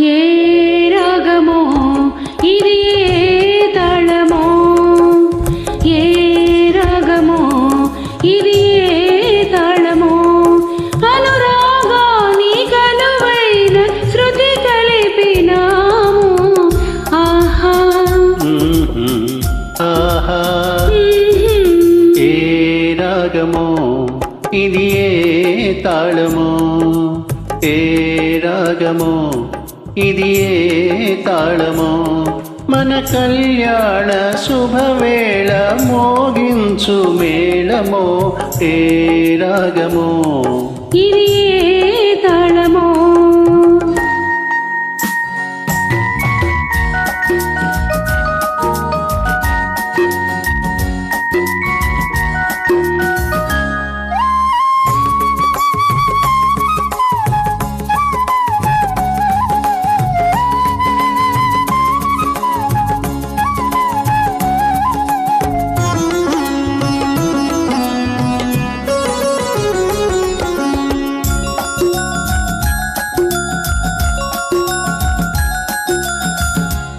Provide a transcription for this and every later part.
ఏ రాగమో ఇది ఏ తాళమో? ఏ రాగమో ఇది ఏ తాళమో? అనురాగాని కలువైన శృతి కలిపినాము. ఆహా. ఆహా. ఏ రాగమో ఇది ఏ తాళమో? ఏ రాగమో ఇది ఏ తాళమో మన కళ్యాణ శుభవేళ మోగించు మేళమో ఏ రాగమో. ఇది ఏ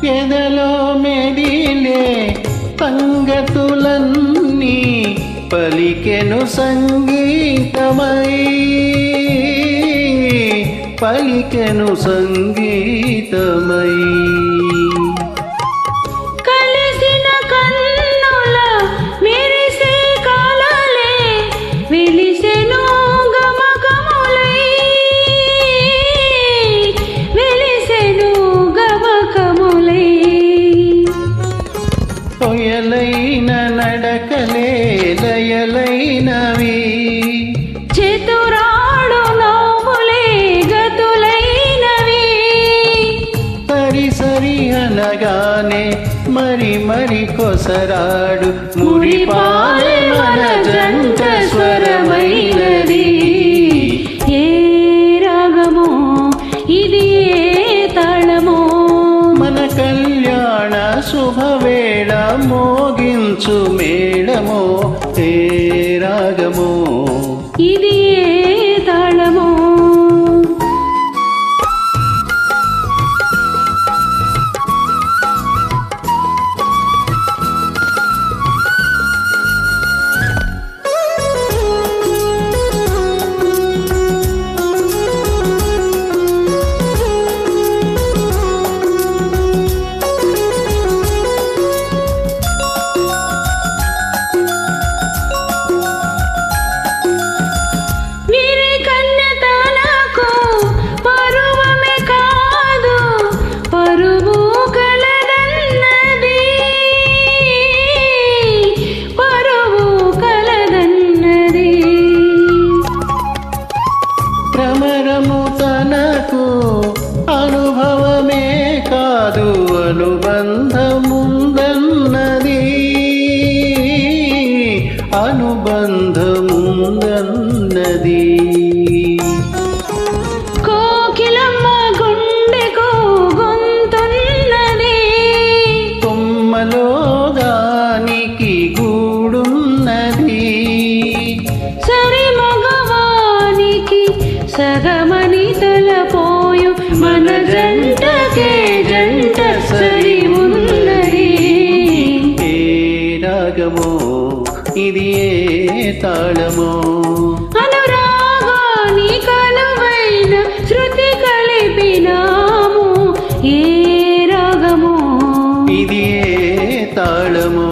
ఎదలో మెదిలే సంగతులన్నీ పలికెను సంగీతమై. పలికెను సంగీతమై. లయలైనవి. చేతురాడు నవ్వులే గతులైనవి. సరి సరి అనగానే మరి మరి కొసరాడు మురిపాలే మన జంట స్వరమైనది. ఏ రాగమో ఇది ఏ తాళమో? మన కళ్యాణ శుభవేళ మోగించు మేళమో ఏ రాగమో. ఇది ఏ అనుబంధముందన్నది ఇది ఏ తాళమో అనురాగాని కలువైన శృతి కలిపినాము ఏ రాగమో. ఇది ఏ తాళమో.